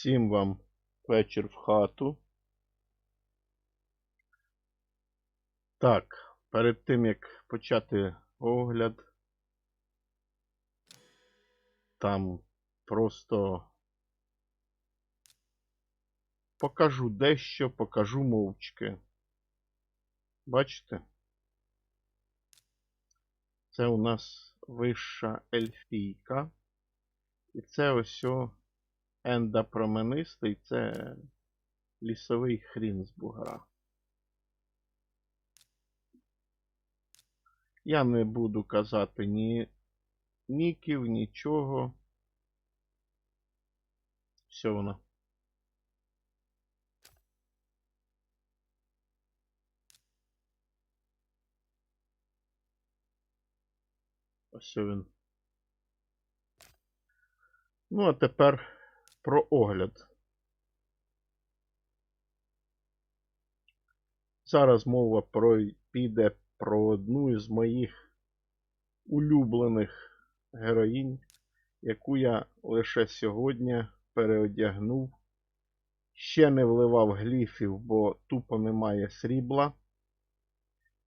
Всім вам вечір в хату. Так, перед тим як почати огляд, там просто покажу дещо, покажу мовчки. Бачите? Це у нас вища ельфійка. І це ось о енда променистий, це лісовий хрін з бугра. Я не буду казати ні ніків, нічого. Все воно. Ось він. Ну, а тепер про огляд. Зараз мова про, піде про одну із моїх улюблених героїнь, яку я лише сьогодні переодягнув. Ще не вливав гліфів, бо тупо немає срібла.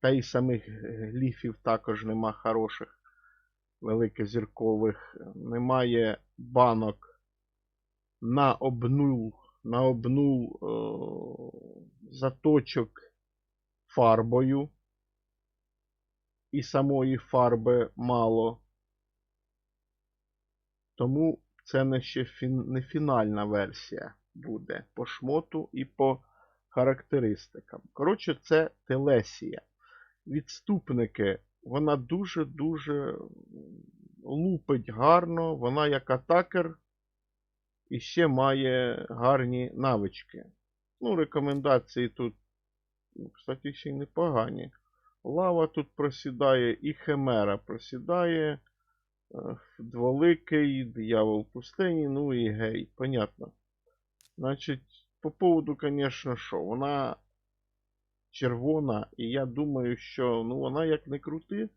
Та й самих гліфів також нема хороших, великозіркових. Немає банок на обнул, на обнул о, заточок фарбою. І самої фарби мало. Тому це не ще фін, не фінальна версія буде по шмоту і по характеристикам. Коротше, це телесія. Відступники, вона дуже-дуже лупить гарно, вона як атакер і ще має гарні навички. Ну, рекомендації тут, ну, кстати, ще й непогані. Лава тут просідає, і Химера просідає. Дволикий, диявол пустині, ну і гей. Понятно. Значить, по поводу, конечно, що, вона червона, і я думаю, що ну, вона як не крути,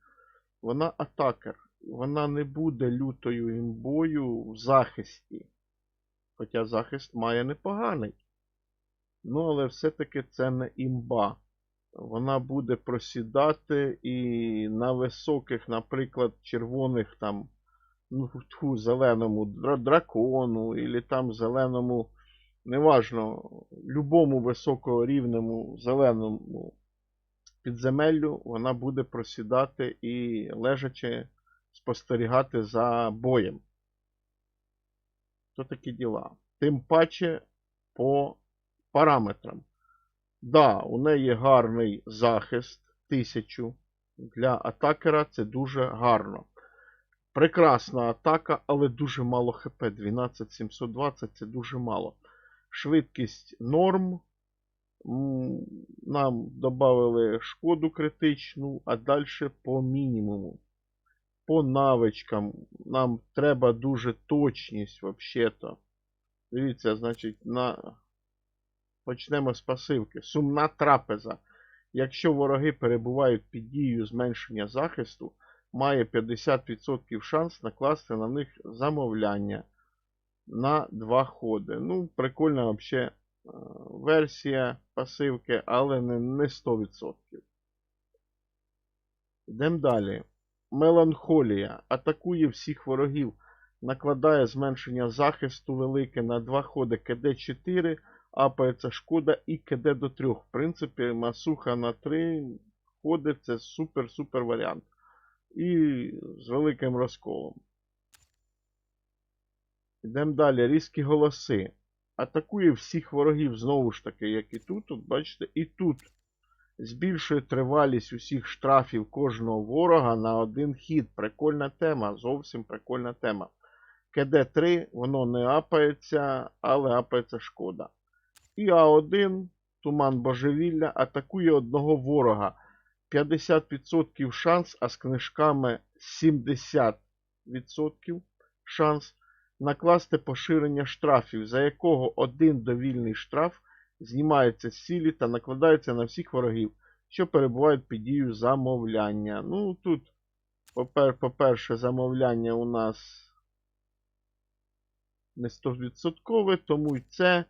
вона атакер. Вона не буде лютою імбою в захисті. Хоча захист має непоганий. Ну, але все-таки це не імба. Вона буде просідати і на високих, наприклад, червоних там, ну, тьфу, зеленому дракону, і там зеленому, неважно, любому високорівному зеленому підземеллю вона буде просідати і лежачи спостерігати за боєм. То такі діла. Тим паче по параметрам. Да, у неї гарний захист 1000. Для атакера це дуже гарно. Прекрасна атака, але дуже мало ХП. 12720 це дуже мало. Швидкість норм. Нам додали шкоду критичну, а далі по мінімуму. По навичкам нам треба дуже точність взагалі-то. Дивіться, значить, на Почнемо з пасивки. Сумна трапеза. Якщо вороги перебувають під дією зменшення захисту, має 50% шанс накласти на них замовляння на два ходи. Ну, прикольна взагалі версія пасивки, але не, не 100%. Йдемо далі. Меланхолія. Атакує всіх ворогів. Накладає зменшення захисту велике на два ходи КД-4 апається шкода і КД до 3. В принципі, масуха на 3 ходи це супер-супер варіант. І з великим розколом. Йдемо далі. Різкі голоси. Атакує всіх ворогів знову ж таки, як і тут. От бачите, і тут збільшує тривалість усіх штрафів кожного ворога на один хід. Прикольна тема. Зовсім прикольна тема. КД3, воно не апається, але апається шкода. І А1, туман божевілля, атакує одного ворога. 50% шанс, а з книжками 70% шанс накласти поширення штрафів, за якого один довільний штраф знімається з цілі та накладається на всіх ворогів, що перебувають під дією замовляння. Ну, тут, по-перше, замовляння у нас не 100%, тому й це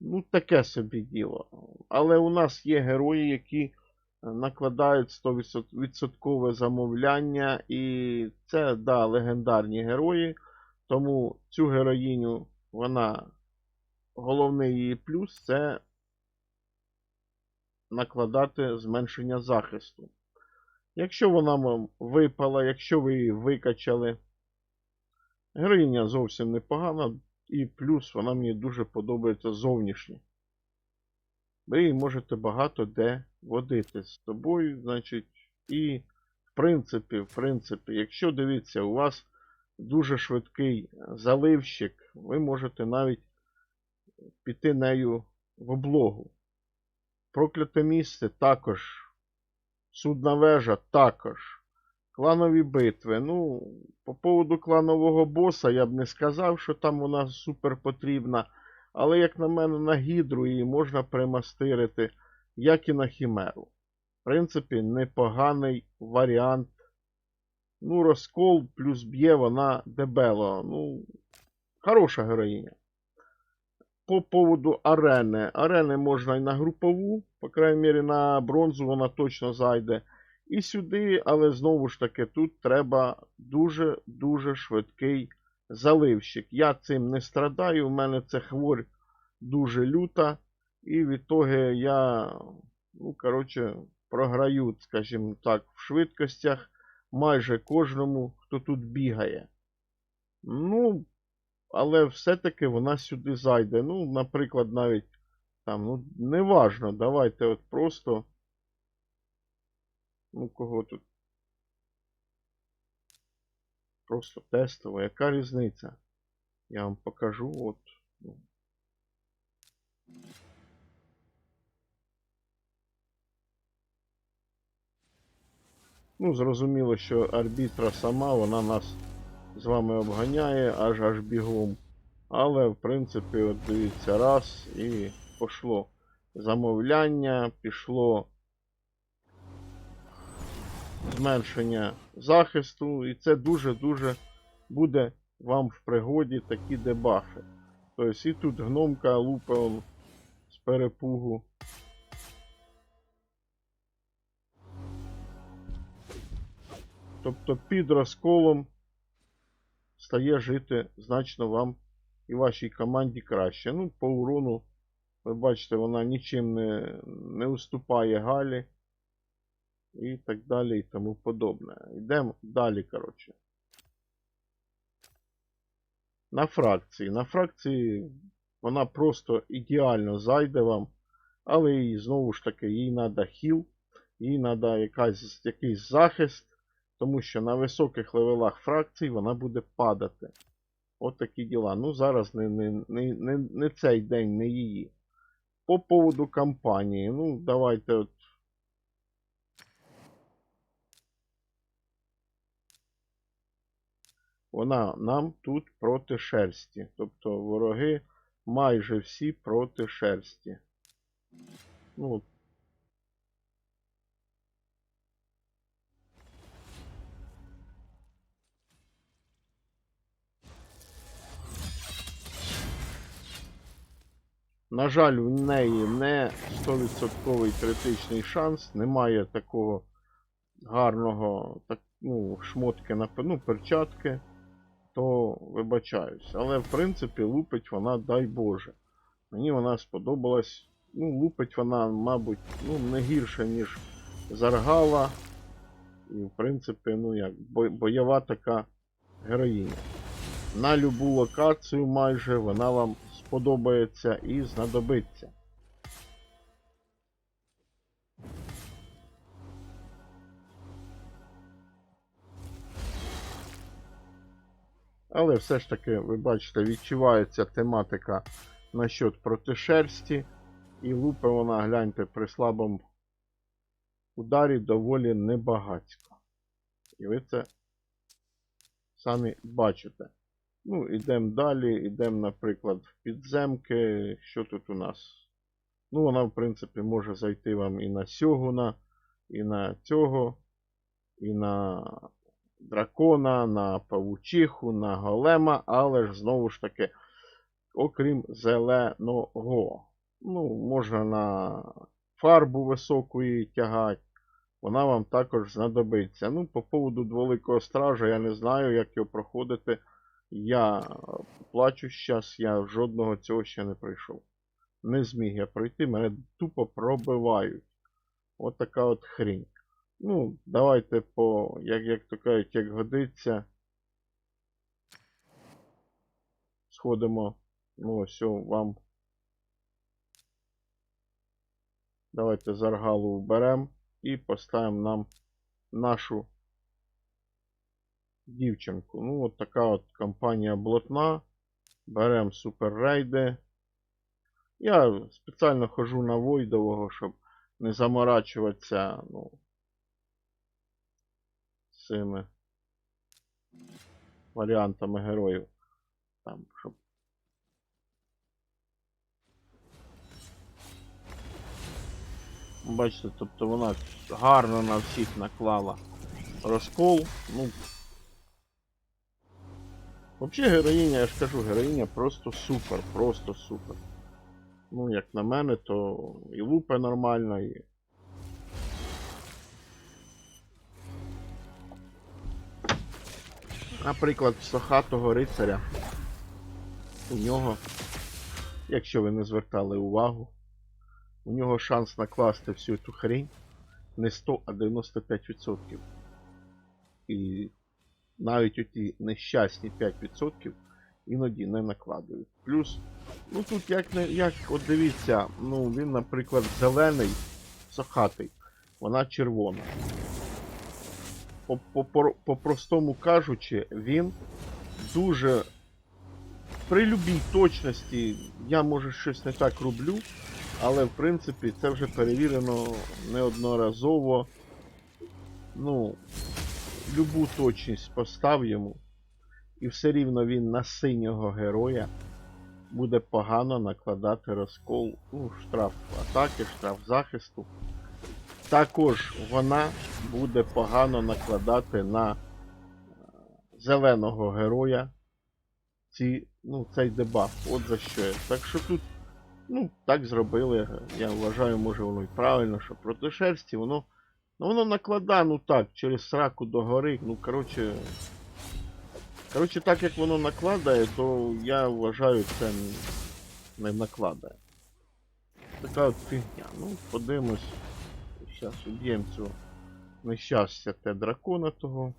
ну, таке собі діло. Але у нас є герої, які накладають 100% замовляння, і це, да, легендарні герої. Тому цю героїню, вона, головний її плюс це накладати зменшення захисту. Якщо вона вам випала, якщо ви її викачали, героїня зовсім непогана, і плюс вона мені дуже подобається зовнішнє. Ви її можете багато де водити з собою, значить, і в принципі, в принципі, якщо дивіться, у вас дуже швидкий заливщик, ви можете навіть піти нею в облогу. Прокляте місце також. Судна вежа також. Кланові битви. Ну, по поводу кланового боса я б не сказав, що там вона супер потрібна. Але, як на мене, на гідру її можна примастирити, як і на хімеру. В принципі, непоганий варіант. Ну, розкол плюс б'є вона дебело. Ну, хороша героїня. По поводу арени. Арени можна і на групову, по крайній мірі на бронзу вона точно зайде. І сюди, але знову ж таки, тут треба дуже-дуже швидкий заливщик. Я цим не страдаю, у мене це хворь дуже люта. І в ітоги я, ну, коротше, програю, скажімо так, в швидкостях майже кожному, хто тут бігає. Ну, але все-таки вона сюди зайде. Ну, наприклад, навіть там, ну, неважно, давайте от просто. Ну, кого тут? Просто тестово. Яка різниця? Я вам покажу. От. ну. Ну, зрозуміло, що арбітра сама, вона нас з вами обганяє аж аж бігом. Але, в принципі, от дивіться, раз і пішло замовляння, пішло зменшення захисту, і це дуже-дуже буде вам в пригоді такі дебафи. Тобто і тут гномка лупе он з перепугу. Тобто під розколом стає жити значно вам і вашій команді краще. Ну, по урону, ви бачите, вона нічим не, не уступає Галі. І так далі, і тому подобне. Йдемо далі, коротше. На фракції. На фракції вона просто ідеально зайде вам, але їй знову ж таки їй треба хіл, їй треба якийсь захист, тому що на високих левелах фракцій вона буде падати. От такі діла. Ну, зараз не, не, не, не, не цей день, не її. По поводу кампанії. Ну, давайте от. Вона нам тут проти шерсті. Тобто вороги майже всі проти шерсті. Ну, На жаль, в неї не 100% критичний шанс, немає такого гарного так, ну, шмотки на ну, перчатки, то вибачаюсь. Але в принципі лупить вона, дай Боже. Мені вона сподобалась. Ну, лупить вона, мабуть, ну, не гірше, ніж Заргала. І, в принципі, ну як, бойова така героїня. На любу локацію майже вона вам сподобається і знадобиться. Але все ж таки, ви бачите, відчувається тематика насчет протишерсті. І лупи вона, гляньте, при слабому ударі доволі небагацько. І ви це самі бачите. Ну, йдемо далі, йдемо, наприклад, в підземки. Що тут у нас? Ну, вона, в принципі, може зайти вам і на сьогуна, і на цього, і на дракона, на павучиху, на голема, але ж знову ж таки, окрім зеленого. Ну, можна на фарбу високу її тягати. Вона вам також знадобиться. Ну, по поводу дволикого стража, я не знаю, як його проходити. Я плачу щас, я жодного цього ще не пройшов. Не зміг я пройти, мене тупо пробивають. От така от хрінь. Ну, давайте по, як, як то кажуть, як годиться. Сходимо. Ну, ось вам. Давайте заргалу вберемо і поставимо нам нашу дівчинку. Ну, от така от компанія блатна. Беремо суперрейди. Я спеціально хожу на Войдового, щоб не заморачуватися, ну, цими варіантами героїв. Там, щоб Бачите, тобто вона гарно на всіх наклала розкол. Ну. Взагалі героїня, я ж кажу, героїня просто супер, просто супер. Ну, як на мене, то і лупа нормальна, і. Наприклад, Сохатого рицаря. У нього, якщо ви не звертали увагу, у нього шанс накласти всю цю хрень не 100, а 95%. І навіть оті нещасні 5% іноді не накладують. Плюс, ну тут як як, от дивіться, ну він, наприклад, зелений, сохатий, вона червона. По, по, по, по-простому кажучи, він дуже при любій точності, я може щось не так роблю, але в принципі це вже перевірено неодноразово. Ну, любу точність постав йому, і все рівно він на синього героя буде погано накладати розкол, ну, штраф атаки, штраф захисту. Також вона буде погано накладати на е, зеленого героя ці, ну, цей дебаф. От за що. я. Так що тут Ну, так зробили. Я вважаю, може воно і правильно, що проти шерсті воно. Ну воно накладає, ну так, через сраку до гори. Ну, коротше. Коротше, так як воно накладає, то я вважаю, це не накладає. Така от фігня. Ну, подивимось. Зараз уб'ємо цього нещастя те дракона того.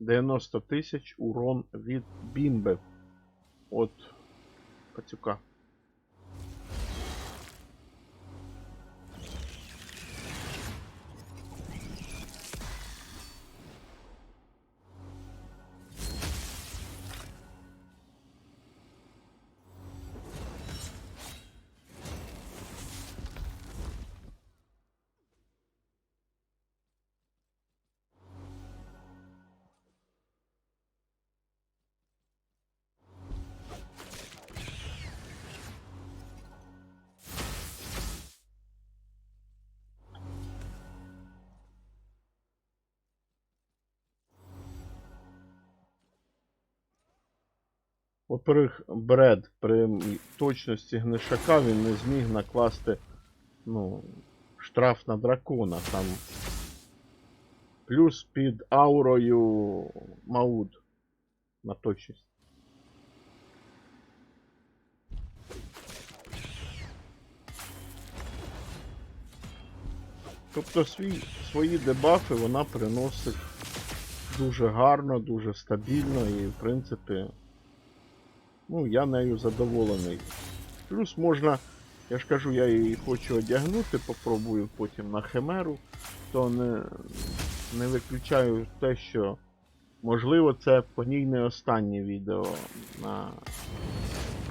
Дев'яносто тисяч урон від бімби. От пацюка. Во-первых, Бред при точності гнишака він не зміг накласти ну, штраф на дракона. Там плюс під аурою Мауд на точність. Тобто свій, свої дебафи вона приносить дуже гарно, дуже стабільно і в принципі. Ну, я нею задоволений. Плюс можна, я ж кажу, я її хочу одягнути, попробую потім на химеру, то не, не виключаю те, що можливо це по ній не останнє відео. На,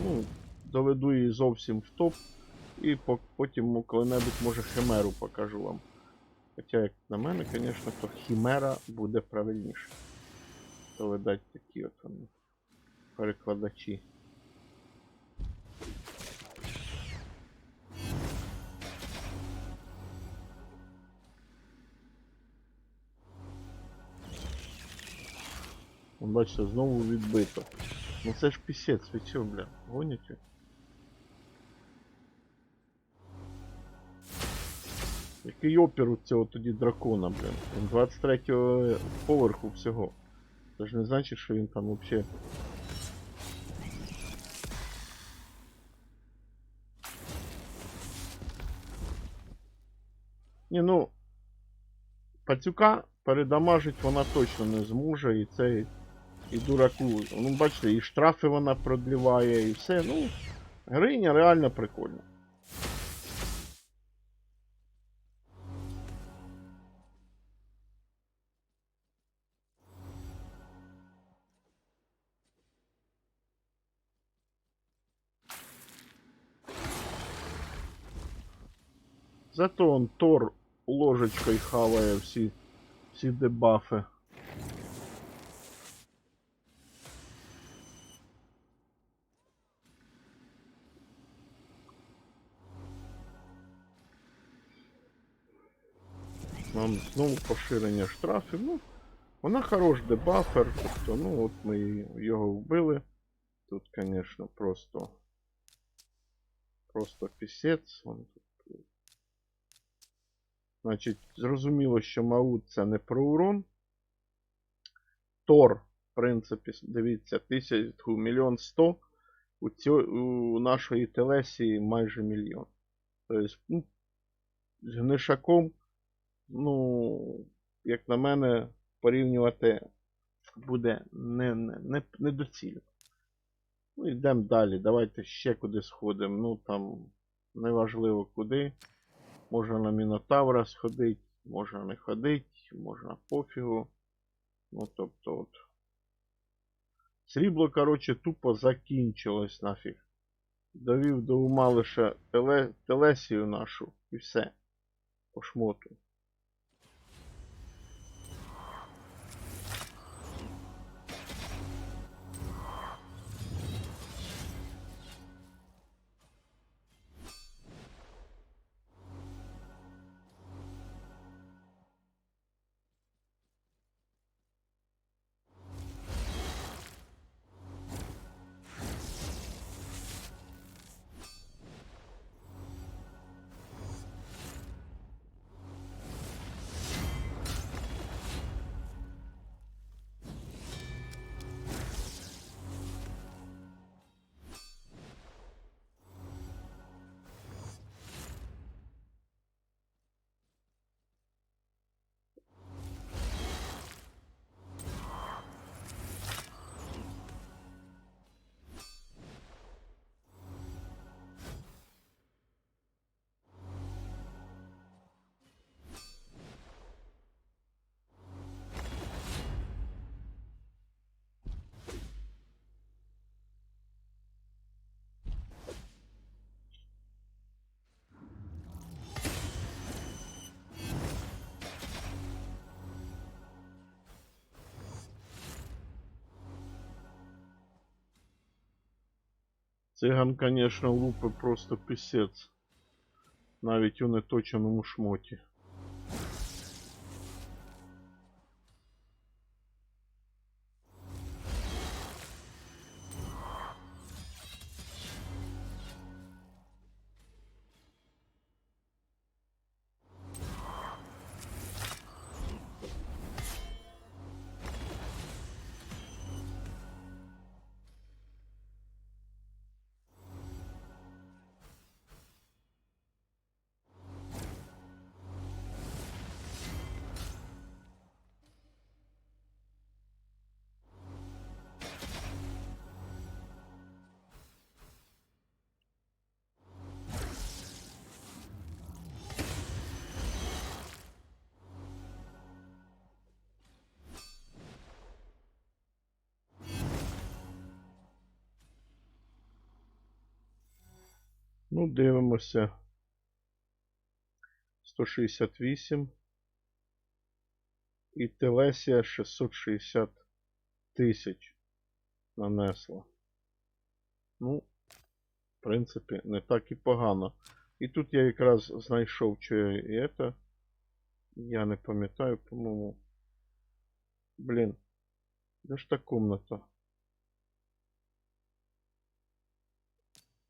ну, доведу її зовсім в топ і потім коли-небудь може химеру покажу вам. Хоча, як на мене, звісно, то хімера буде правильніше. То видать такі от вони перекладачі. Бачите, знову відбито. Ну це ж пісець, ви чого, бля, гоніте? Який опір у цього тоді дракона, блін? Він 23 поверху всього. Це ж не значить, що він там взагалі. Ні, ну. Пацюка передамажить вона точно не зможе, і це і дураку. Ну, бачите, і штрафи вона продліває, і все. Ну, гриня реально прикольна. Зато он Тор ложечкой хаває всі, всі дебафи. Нам знову поширення штрафів. Ну, вона хорош дебафер, тобто, ну от ми його вбили. Тут, конечно, просто. Просто пісець. Вон тут. Значить, зрозуміло, що Маут це не про урон. Тор, в принципі, дивіться, тисяч, тьфу, мільйон сто. У, цьо, у нашої Телесії майже мільйон. Тобто, ну, з гнишаком, ну, як на мене, порівнювати буде не, не, не, недоцільно. Ну, йдемо далі. Давайте ще куди сходимо. Ну там неважливо куди. Можна на Мінотавра сходити, можна не ходить, можна пофігу. Ну, тобто от. Срібло, коротше, тупо закінчилось нафіг. Довів до ума лише теле... телесію нашу і все. По шмоту. Циган, конечно, лупи просто писец, Навіть у неточеному шмоті. Ну, дивимося. 168. І Телесія 660 тисяч нанесла. Ну, в принципі, не так і погано. І тут я якраз знайшов, я і це. Я не пам'ятаю, по-моєму. Блін. Де ж та комната?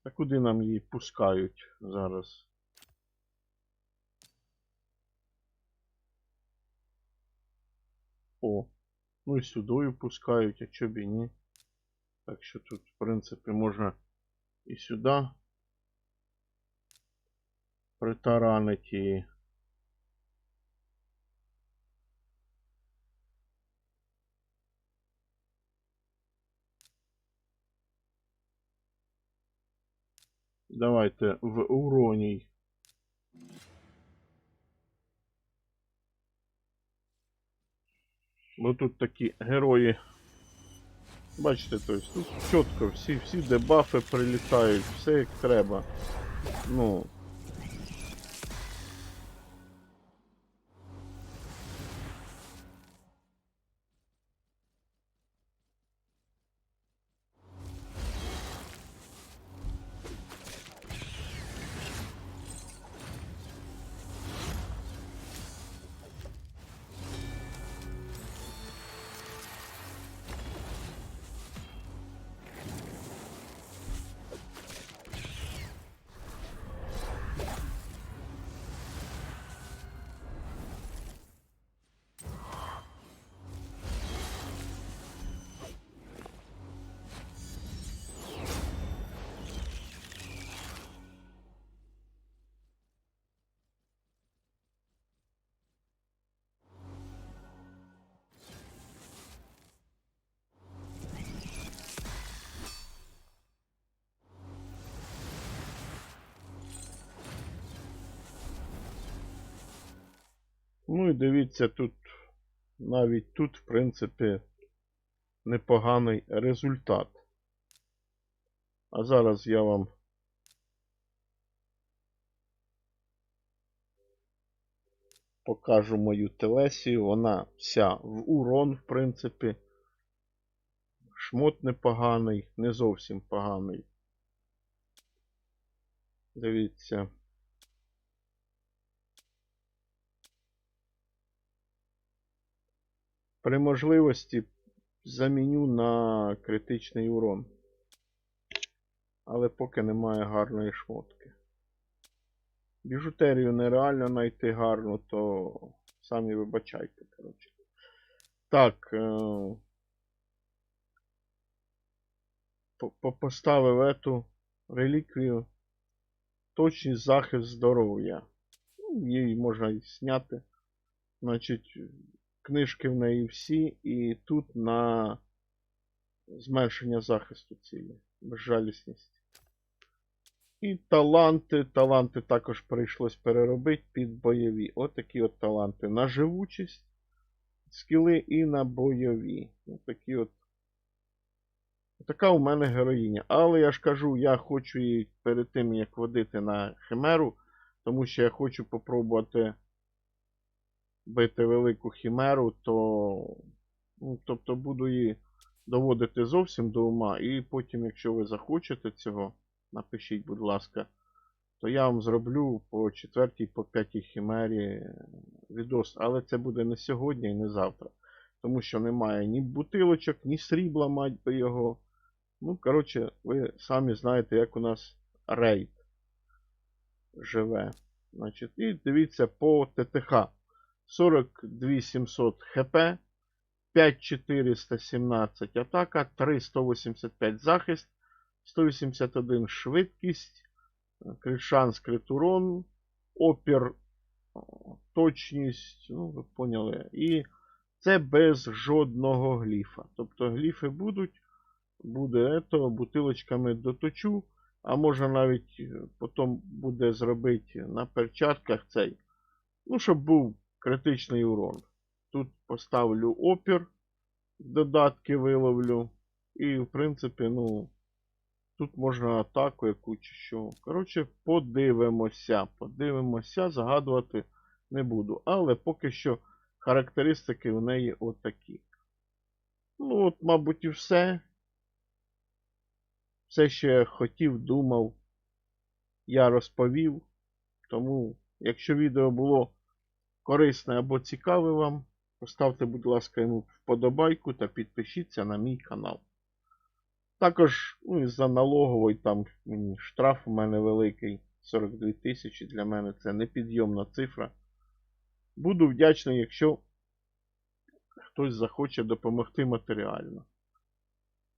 А куди нам її пускають зараз? О, ну і сюдою пускають, а чо б і ні. Так що тут, в принципі, можна і сюди притаранить її. Давайте в уроній. Бо тут такі герої. Бачите, то есть, тут чітко всі, всі дебафи прилітають, все як треба. Ну. Ну і дивіться, тут навіть тут, в принципі, непоганий результат. А зараз я вам покажу мою телесію. Вона вся в урон, в принципі. Шмот непоганий, не зовсім поганий. Дивіться. При можливості заміню на критичний урон. Але поки немає гарної шмотки. Біжутерію нереально знайти гарну, то самі вибачайте, коротше. Так. Е... по- по- Поставив ету реліквію. Точність захист здоров'я. Ну, Її можна і зняти. Значить, книжки в неї всі, і тут на зменшення захисту цілі, безжалісність. І таланти. Таланти також прийшлось переробити під бойові. От такі от таланти. На живучість, скіли і на бойові. От такі от. Така у мене героїня. Але я ж кажу, я хочу її перед тим, як водити на химеру, тому що я хочу попробувати бити велику хімеру, то. Ну, тобто буду її доводити зовсім до ума. І потім, якщо ви захочете цього, напишіть, будь ласка, то я вам зроблю по четвертій, по п'ятій хімері відос. Але це буде не сьогодні і не завтра. Тому що немає ні бутилочок, ні срібла, мать би його. Ну, коротше, ви самі знаєте, як у нас рейд живе. Значить, і дивіться по ТТХ. 42 700 хп, 5417 атака, 385 захист, 181 швидкість, крит шанс, крит урон, опір, точність, ну, ви поняли. І це без жодного гліфа. Тобто гліфи будуть, буде ето, бутилочками доточу, а можна навіть е, потім буде зробити на перчатках цей. Ну, щоб був критичний урон. Тут поставлю опір, додатки виловлю. І, в принципі, ну, тут можна атаку яку чи що. Коротше, подивимося. Подивимося, загадувати не буду. Але поки що характеристики в неї отакі. Ну, от, мабуть, і все. Все, що я хотів, думав, я розповів. Тому, якщо відео було корисне або цікаве вам, Поставте, будь ласка, йому вподобайку та підпишіться на мій канал. Також, ну, із-за налогової там мені штраф у мене великий 42 тисячі. Для мене це непідйомна цифра. Буду вдячний, якщо хтось захоче допомогти матеріально.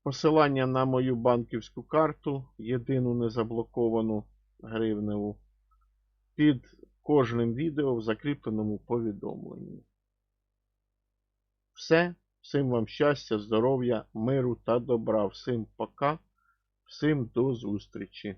Посилання на мою банківську карту, єдину незаблоковану гривневу, під кожним відео в закріпленому повідомленні. Все. Всім вам щастя, здоров'я, миру та добра. Всім пока. Всім до зустрічі.